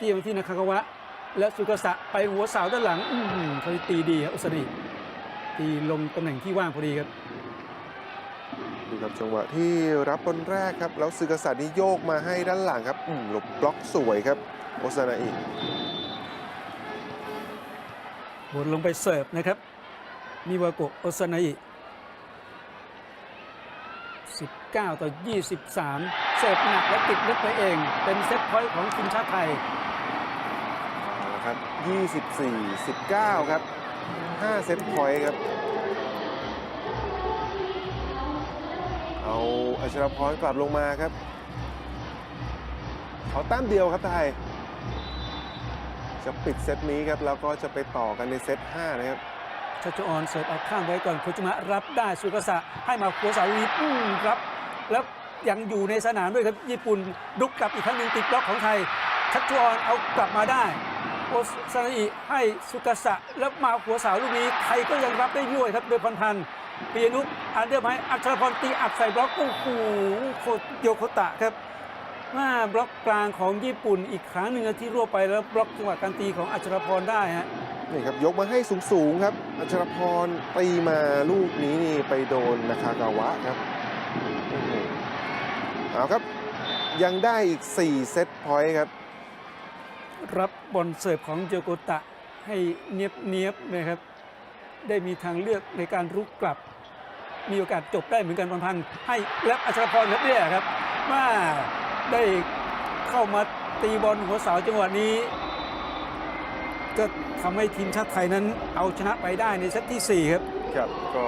เตี้ยไปที่นาคากาวะ และสุกษะไปหัวเสาด้านหลัง อืมเขาตีดีครับอุสนิตีลงตำแหน่งที่ว่างพอดีครับดูครับจังหวะที่รับบอลแรกครับ แล้วซึกษัตริย์นี่โยกมาให้ด้านหลังครับอืมหลบบล็อกสวยครับโอซานาอิบนลงไปเสิร์ฟนะครับมิวาโกะโอซานาอิ19 ต่อ 23 เสิร์ฟหนักและติดลึกไปเอง เป็นเซตพอยต์ของทีมชาติไทยเอาละ ครับ 24 19 ครับ 5 เซตพอยต์ครับ เอาอัชรพรกลับลงมาครับเขาต้มเดียวครับไทย จะปิดเซตนี้ครับ แล้วก็จะไปต่อกันในเซต 5 นะครับชัชออนเสิร์ฟเอาข้ามไว้ก่อนโคจุมะรับได้สุกษะให้มาหัวสาลีอืมรับ แล้วยังอยู่ในสนามด้วยครับญี่ปุ่นดุกกลับอีกครั้งหนึ่งติดบล็อกของไทยชัชออนเอากลับมาได้ โอซานาอิให้สุกษะแล้วมาหัวสาวลูกนี้ไทยก็ยังรับได้ด้วยครับโดยพันพันธ์ปียนุกอันเดอร์ไมอัชรพรตีอัดใส่บล็อกโอ้โหโคโยโคตะครับมาบล็อกกลางของญี่ปุ่นอีกครั้งหนึ่งที่รั่วไปแล้วบล็อกจังหวะการตีของอัชรพรได้ฮะนี่ครับยกมาให้สูงๆครับ อัชรพรตีมาลูกนี้นี่ไปโดนนาคากาวะครับเอาครับยังได้อีก 4 เซตพอยต์ครับ รับบอลเสิร์ฟของโยโกตะให้เนียบเนียบๆนะครับ ได้มีทางเลือกในการรุกกลับ มีโอกาสจบได้เหมือนกันพันพันให้และอัชรพรครับเนี่ยครับว่าได้เข้ามาตีบอลหัวเสาจังหวะนี้ ก็ทำให้ทีมชาติไทยนั้นเอาชนะไปได้ในเซตที่ 4 ครับ ครับก็